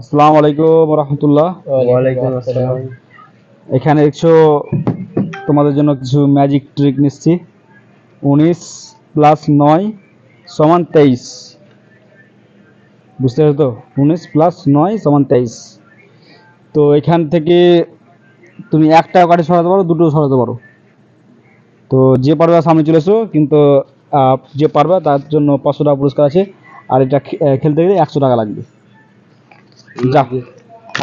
আসসালামু আলাইকুম রহমতুল্লাহ। এখানে দেখছ তোমাদের জন্য কিছু ম্যাজিক ট্রিক নিচ্ছি। উনিশ প্লাস নয় সমান তেইশ। বুঝতে পারছ তো? উনিশ প্লাস নয় সমান তেইশ। তো এখান থেকে তুমি একটা কাঠি সরাতে পারো দুটো সরাতে পারো। তো যে পারবে সামনে চলে এসো কিন্তু আহ, যে পারবে তার জন্য পাঁচশো টাকা পুরস্কার আছে। আর এটা খেলতে গেলে একশো টাকা লাগবে। যা।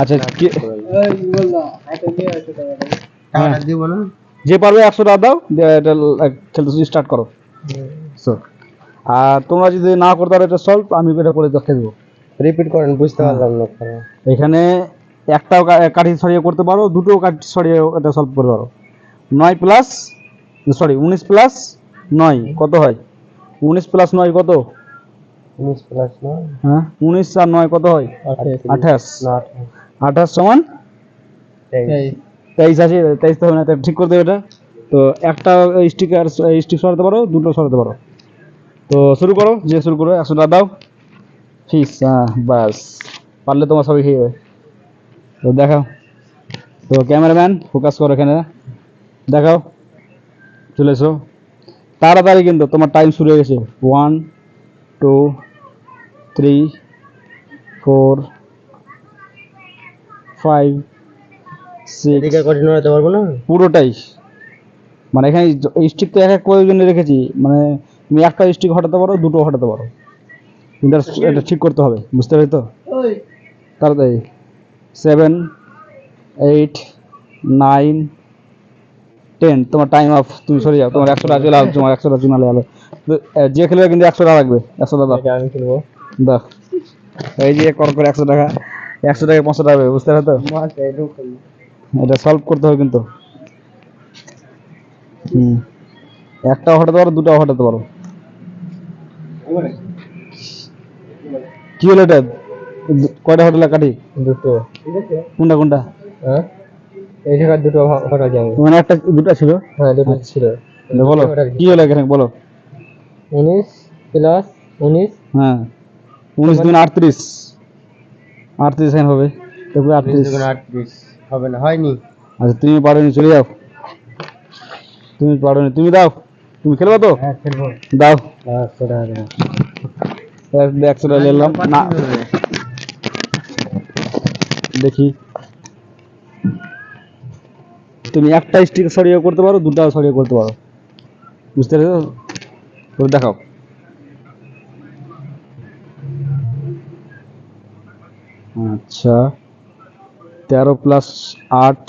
আচ্ছা কে টাকাটা দিব না যে পারবে একশো টাকা দাও এটা খেলতে স্টার্ট করো। আর তোমরা যদি না করতে পারো এটা সলভ আমি এটা করে দেখে দেবো। রিপিট করেন বুঝতে পারলাম না এখানে একটাও কাঠি সরিয়ে করতে পারো দুটো কাঠি সরিয়ে এটা সলভ করতে পারো। নয় প্লাস সরি উনিশ প্লাস নয় কত হয়? উনিশ প্লাস নয় কত? হ্যাঁ? উনিশ আর নয় কত হয়? আঠাশ। আঠাশ। সমান তেইশ। তেইশ। আছে তেইশ তো হবে না তাই ঠিক করে দেবে এটা। তো একটা স্টিকার স্টিক সরাতে পারো দুটো সরাতে পারো। তো শুরু করো যে শুরু করো একশো টাকা দাও। ফিস হ্যাঁ বাস পারলে তোমার সবই খেয়ে যাবে। তো দেখাও। তো ক্যামেরাম্যান ফোকাস করো এখানে। দেখাও। চলে এসো। তাড়াতাড়ি কিন্তু তোমার টাইম শুরু হয়ে গেছে। One two three four five six এদিকে কঠিন হতে পারব না? পুরোটাই। মানে এখানে স্টিক তো এক এক করে জন্য রেখেছি। মানে তুমি একটা স্টিক হটাতে পারো দুটো হটাতে পারো। কিন্তু এটা- ঠিক করতে হবে বুঝতে পারি তো? তাড়াতাড়ি। সেভেন এইট নাইন টেন তোমার টাইম অফ তুমি সরে যাও। তোমার একশো টাকা চলে আসবে তোমার একশো টাকা চলে যাবে যে খেলবে কিন্তু একশো টাকা লাগবে একশো টাকা দাও আমি কিনবো দাও এই যে কর করে একশো টাকা একশো টাকা পাঁচশো টাকা বুঝতে পারো তো? এটা সলভ করতে হবে কিন্তু। হুম। একটাও হটাতে পারো দুটাও হটাতে পারো। কি হলো এটা? কয়টা হোটেলে কাটি? দুটো। কোনটা কোনটা? হ্যাঁ? এই জায়গায় দুটো যাবে মানে একটা দুটা ছিল? হ্যাঁ দুটো ছিল। বলো কি। হলো এখানে বলো। উনিশ প্লাস উনিশ। হ্যাঁ। উনিশ দিন আটত্রিশ। আটত্রিশ এখানে হবে। দেখবে আটত্রিশ। আটত্রিশ হবে না হয়নি। আচ্ছা তুমি পারোনি চলে যাও। তুমি পারোনি তুমি দাও। তুমি খেলবা তো? হ্যাঁ খেলব। দাও। একশো টাকা এক- একশো টাকা নিলাম না। দেখি। তুমি একটা স্টিক সরিয়ে করতে পারো দুটা সরিয়ে করতে পারো। বুঝতে পেরেছ? দেখাও। আচ্ছা। তেরো প্লাস আট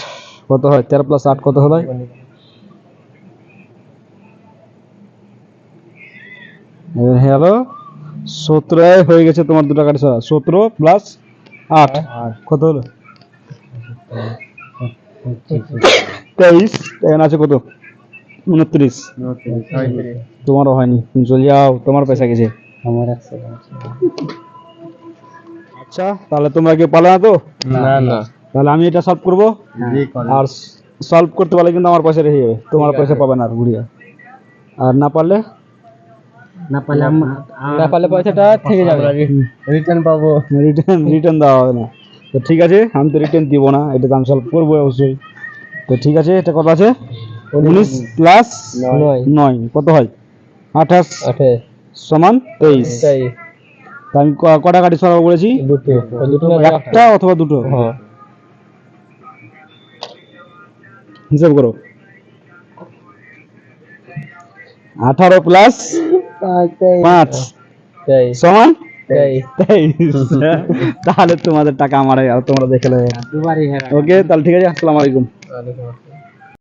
কত হয়? তেরো প্লাস আট কত হয় হ্যালো সতেরো হয়ে গেছে তোমার দুটো কাটি সরা সতেরো প্লাস আট কত হলো? তেইশ। এখানে আছে কত? উনত্রিশ। তোমারও হয়নি। তুমি চলে যাও তোমার পয়সা গেছে। আমার একশো আচ্ছা তাহলে তোমরা কেউ পালে না তো? না না তাহলে আমি এটা সলভ করব। আর সলভ করতে পারলে কিন্তু আমার পয়সা রেখে যাবে। তোমার পয়সা পাবে না আর ঘুরিয়ে আর না পারলে? না পারলে না পারলে পয়সাটা থেকে যাবে। রিটার্ন পাবো। রিটার্ন রিটার্ন দেওয়া হবে না। তো ঠিক আছে আমি তো রিটার্ন দিব না। এটা তো আমি সলভ করব অবশ্যই। তো ঠিক আছে এটা কত আছে? উনিশ প্লাস নয়। কত হয়? আঠাশ আঠে সমান তেইশ। তাই তা আমি ক- কটা কাটি সরাবো বলেছি? দুটো। দুটো না একটা? অথবা দুটো? হ্যাঁ। হিসাব করো। আঠারো প্লাস পাঁচ। তাই সমান? তাই তেইশ। তাহলে তোমাদের টাকা আমার আর তোমরা দেখে নেবে। দুবারই হ্যাঁ ওকে তাহলে ঠিক আছে আসসালামু আলাইকুম।